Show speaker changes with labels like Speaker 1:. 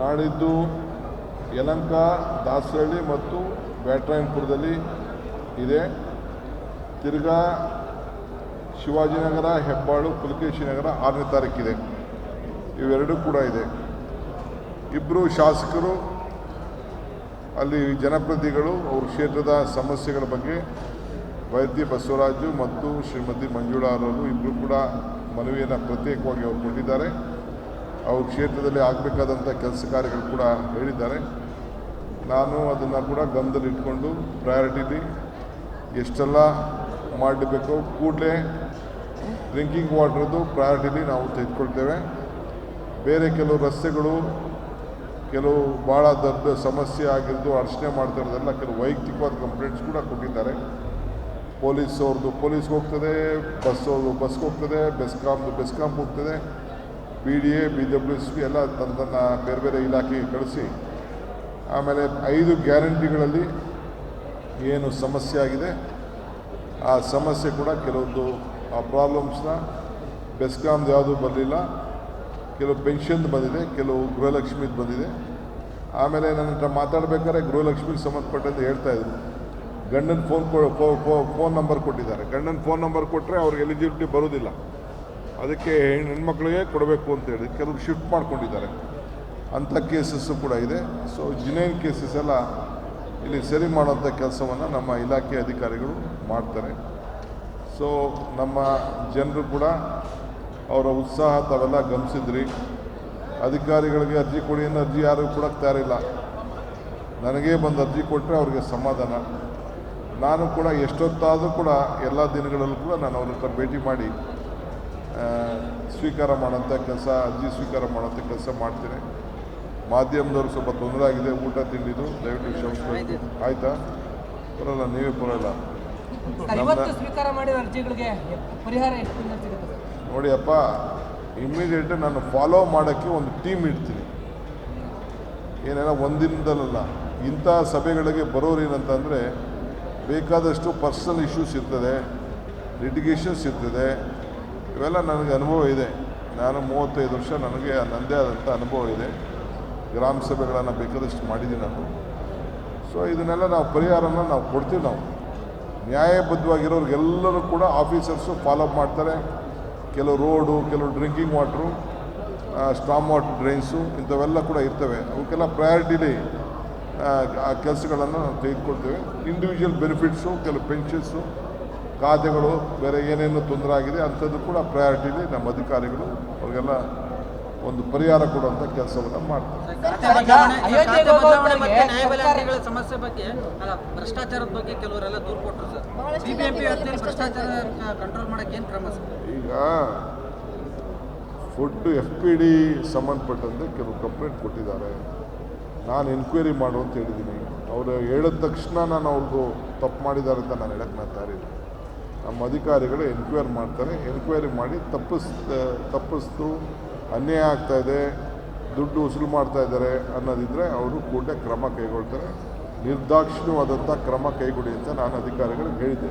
Speaker 1: ನಾಡಿದ್ದು ಯಲಂಕ ದಾಸರಳ್ಳಿ ಮತ್ತು ಬ್ಯಾಟ್ರಾಯನ್ಪುರದಲ್ಲಿ ಇದೆ. ತಿರ್ಗಾ ಶಿವಾಜಿನಗರ ಹೆಬ್ಬಾಳು, ಪುಲಕೇಶಿ ನಗರ ಆರನೇ ತಾರೀಕಿದೆ. ಇವೆರಡೂ ಕೂಡ ಇದೆ. ಇಬ್ಬರು ಶಾಸಕರು, ಅಲ್ಲಿ ಜನಪ್ರತಿನಿಧಿಗಳು, ಅವ್ರ ಕ್ಷೇತ್ರದ ಸಮಸ್ಯೆಗಳ ಬಗ್ಗೆ ವೈದ್ಯ ಬಸವರಾಜು ಮತ್ತು ಶ್ರೀಮತಿ ಮಂಜುಳಾ ಅವರು ಇಬ್ಬರು ಕೂಡ ಮನವಿಯನ್ನು ಪ್ರತ್ಯೇಕವಾಗಿ ಅವರು ಕೊಟ್ಟಿದ್ದಾರೆ. ಅವ್ರ ಕ್ಷೇತ್ರದಲ್ಲಿ ಆಗಬೇಕಾದಂಥ ಕೆಲಸ ಕಾರ್ಯಗಳು ಕೂಡ ಹೇಳಿದ್ದಾರೆ. ನಾನು ಅದನ್ನು ಕೂಡ ಗಮನದಲ್ಲಿಟ್ಕೊಂಡು ಪ್ರಯಾರಿಟಿಲಿ ಎಷ್ಟೆಲ್ಲ ಮಾಡಬೇಕು, ಕೂಡಲೇ ಡ್ರಿಂಕಿಂಗ್ ವಾಟ್ರದ್ದು ಪ್ರಯಾರಿಟಿಲಿ ನಾವು ತೆಗೆದುಕೊಳ್ತೇವೆ. ಬೇರೆ ಕೆಲವು ರಸ್ತೆಗಳು, ಕೆಲವು ಭಾಳ ದೊಡ್ಡ ಸಮಸ್ಯೆ ಆಗಿರೋದು ಅರ್ಚನೆ ಮಾಡ್ತಾ ಇರೋದೆಲ್ಲ ಕೆಲವು ವೈಯಕ್ತಿಕವಾದ ಕಂಪ್ಲೇಂಟ್ಸ್ ಕೂಡ ಕೊಟ್ಟಿದ್ದಾರೆ. ಪೊಲೀಸ್ ಅವ್ರದ್ದು ಪೊಲೀಸ್ಗೆ ಹೋಗ್ತದೆ ಬಸ್ ಅವ್ರದ್ದು ಬಸ್ಗೆ ಹೋಗ್ತದೆ, ಬೆಸ್ಕಾಮ್ದು ಬೆಸ್ಕಾಂಪ್ ಹೋಗ್ತದೆ. B D A B W S ಎಲ್ಲ ತನ್ನ ತನ್ನ ಬೇರೆ ಬೇರೆ ಇಲಾಖೆಗೆ ಕಳಿಸಿ, ಆಮೇಲೆ ಐದು ಗ್ಯಾರಂಟಿಗಳಲ್ಲಿ ಏನು ಸಮಸ್ಯೆ ಆಗಿದೆ, ಆ ಸಮಸ್ಯೆ ಕೂಡ ಕೆಲವೊಂದು, ಆ ಪ್ರಾಬ್ಲಮ್ಸ್ನ ಬೆಸ್ಕಾಮ್ದು ಯಾವುದೂ ಬರಲಿಲ್ಲ, ಕೆಲವು ಪೆನ್ಷನ್ದು ಬಂದಿದೆ, ಕೆಲವು ಗೃಹಲಕ್ಷ್ಮಿದು ಬಂದಿದೆ. ಆಮೇಲೆ ನನ್ನ ಹತ್ರ ಮಾತಾಡಬೇಕಾದ್ರೆ ಗೃಹಲಕ್ಷ್ಮಿಗೆ ಸಂಬಂಧಪಟ್ಟಂತೆ ಹೇಳ್ತಾ ಇದ್ರು. ಗಂಡನ ಫೋನ್ ಫೋನ್ ನಂಬರ್ ಕೊಟ್ಟಿದ್ದಾರೆ. ಗಂಡನ ಫೋನ್ ನಂಬರ್ ಕೊಟ್ಟರೆ ಅವ್ರಿಗೆ ಎಲಿಜಿಬಿಲಿಟಿ ಬರೋದಿಲ್ಲ. ಅದಕ್ಕೆ ಹೆಣ್ಮಕ್ಳಿಗೆ ಕೊಡಬೇಕು ಅಂತೇಳಿ ಕೆಲವರು ಶಿಫ್ಟ್ ಮಾಡ್ಕೊಂಡಿದ್ದಾರೆ. ಅಂಥ ಕೇಸಸ್ಸು ಕೂಡ ಇದೆ. ಸೊ ಜಿನೇನ್ ಕೇಸಸ್ ಎಲ್ಲ ಇಲ್ಲಿ ಸರಿ ಮಾಡೋಂಥ ಕೆಲಸವನ್ನು ನಮ್ಮ ಇಲಾಖೆ ಅಧಿಕಾರಿಗಳು ಮಾಡ್ತಾರೆ. ಸೊ ನಮ್ಮ ಜನರು ಕೂಡ ಅವರ ಉತ್ಸಾಹ ತಾವೆಲ್ಲ ಗಮನಿಸಿದ್ರಿ. ಅಧಿಕಾರಿಗಳಿಗೆ ಅರ್ಜಿ ಕೊಡಿ ಅನ್ನೋ ಅರ್ಜಿ ಯಾರಿಗೂ ಕೂಡ ತಯಾರಿಲ್ಲ. ನನಗೇ ಬಂದು ಅರ್ಜಿ ಕೊಟ್ಟರೆ ಅವ್ರಿಗೆ ಸಮಾಧಾನ. ನಾನು ಕೂಡ ಎಷ್ಟೊತ್ತಾದರೂ ಕೂಡ ಎಲ್ಲ ದಿನಗಳಲ್ಲೂ ಕೂಡ ನಾನು ಅವ್ರ ಹತ್ರ ಭೇಟಿ ಮಾಡಿ ಸ್ವೀಕಾರ ಮಾಡೋಂಥ ಕೆಲಸ ಅರ್ಜಿ ಸ್ವೀಕಾರ ಮಾಡೋಂಥ ಕೆಲಸ ಮಾಡ್ತೀನಿ. ಮಾಧ್ಯಮದವ್ರು ಸ್ವಲ್ಪ ತೊಂದರೆ ಆಗಿದೆ ಊಟ ತಿಂಡಿದು ದಯವಿಟ್ಟು ಕ್ಷಮಿಸ್ಬೇಕು ಆಯಿತಾ? ಬರೋಲ್ಲ ನೀವೇ ಬರೋಲ್ಲ. ನೋಡಿ ಅಪ್ಪ ಇಮ್ಮಿಡಿಯೇಟ್ ನಾನು ಫಾಲೋ ಮಾಡೋಕ್ಕೆ ಒಂದು ಟೀಮ್ ಇಡ್ತೀನಿ. ಏನೇನೋ ಒಂದಿನದಲ್ಲ ಇಂಥ ಸಭೆಗಳಿಗೆ ಬರೋರು ಏನಂತಂದರೆ ಬೇಕಾದಷ್ಟು ಪರ್ಸನಲ್ ಇಶ್ಯೂಸ್ ಇರ್ತದೆ ಲಿಟಿಗೇಷನ್ಸ್ ಇರ್ತದೆ ಇವೆಲ್ಲ ನನಗೆ ಅನುಭವ ಇದೆ. ನಾನು ಮೂವತ್ತೈದು ವರ್ಷ ನನಗೆ ನನ್ನದೇ ಆದಂಥ ಅನುಭವ ಇದೆ. ಗ್ರಾಮ ಸಭೆಗಳನ್ನು ಬೇಕಾದಷ್ಟು ಮಾಡಿದ್ದೀನಿ ನಾನು. ಸೊ ಇದನ್ನೆಲ್ಲ ನಾವು ಪರಿಹಾರನ ನಾವು ಕೊಡ್ತೀವಿ ನಾವು. ನ್ಯಾಯಬದ್ಧವಾಗಿರೋರಿಗೆಲ್ಲರೂ ಕೂಡ ಆಫೀಸರ್ಸು ಫಾಲೋ ಅಪ್ ಮಾಡ್ತಾರೆ. ಕೆಲವು ರೋಡು, ಕೆಲವು drinking water storm water drains ಇಂಥವೆಲ್ಲ ಕೂಡ ಇರ್ತವೆ. ಅವಕ್ಕೆಲ್ಲ ಪ್ರಯಾರಿಟಿಲಿ ಆ ಕೆಲಸಗಳನ್ನು ನಾವು ಇಂಡಿವಿಜುವಲ್ ಬೆನಿಫಿಟ್ಸು ಕೆಲವು ಪೆನ್ಷನ್ಸು ಖಾತೆಗಳು ಬೇರೆ ಏನೇನು ತೊಂದರೆ ಆಗಿದೆ ಅಂಥದ್ದು ಕೂಡ ಪ್ರಯಾರಿಟಿಲಿ ನಮ್ಮ ಅಧಿಕಾರಿಗಳು ಅವ್ರಿಗೆಲ್ಲ ಒಂದು ಪರಿಹಾರ ಕೊಡುವಂಥ ಕೆಲಸವನ್ನು ಮಾಡ್ತಾರೆ.
Speaker 2: ಸಮಸ್ಯೆ ಬಗ್ಗೆ ಅಲ್ಲ ಭ್ರಷ್ಟಾಚಾರದ ಬಗ್ಗೆ ಕೆಲವರೆಲ್ಲ ದೂರು ಕೊಟ್ಟರು ಸರ್. ಬಿಬಿಎಂಪಿ ವ್ಯಾಪ್ತಿಯಲ್ಲಿ ಭ್ರಷ್ಟಾಚಾರ ಕಂಟ್ರೋಲ್ ಮಾಡಕ್ಕೆ ಏನು ಕ್ರಮ ಸರ್?
Speaker 1: ಈಗ ಫುಡ್ ಎಫ್ ಪಿ ಡಿ ಸಂಬಂಧಪಟ್ಟಂತೆ ಕೆಲವು ಕಂಪ್ಲೇಂಟ್ ಕೊಟ್ಟಿದ್ದಾರೆ. ನಾನು ಎನ್ಕ್ವೈರಿ ಮಾಡು ಅಂತ ಹೇಳಿದ್ದೀನಿ. ಅವರು ಹೇಳಿದ ತಕ್ಷಣ ನಾನು ಅವ್ರದ್ದು ತಪ್ಪು ಮಾಡಿದ್ದಾರೆ ಅಂತ ನಾನು ಹೇಳಕ್ಕೆ ನಾನು ತಯಾರಿಲ್ಲ. ನಮ್ಮ ಅಧಿಕಾರಿಗಳು ಎನ್ಕ್ವೈರಿ ಮಾಡ್ತಾರೆ ಎನ್ಕ್ವೈರಿ ಮಾಡಿ ತಪ್ಪಿಸ್ ತಪ್ಪಿಸ್ತು ಅನ್ಯಾಯ ಆಗ್ತಾ ಇದೆ, ದುಡ್ಡು ವಸೂಲು ಮಾಡ್ತಾ ಇದ್ದಾರೆ ಅನ್ನೋದಿದ್ದರೆ ಅವರು ಕೂಡ ಕ್ರಮ ಕೈಗೊಳ್ತಾರೆ. ನಿರ್ದಾಕ್ಷಿಣ್ಯವಾದಂಥ ಕ್ರಮ ಕೈಗೊಳ್ಳಿ ಅಂತ ನಾನು ಅಧಿಕಾರಿಗಳಿಗೆ ಹೇಳಿದ್ದೆ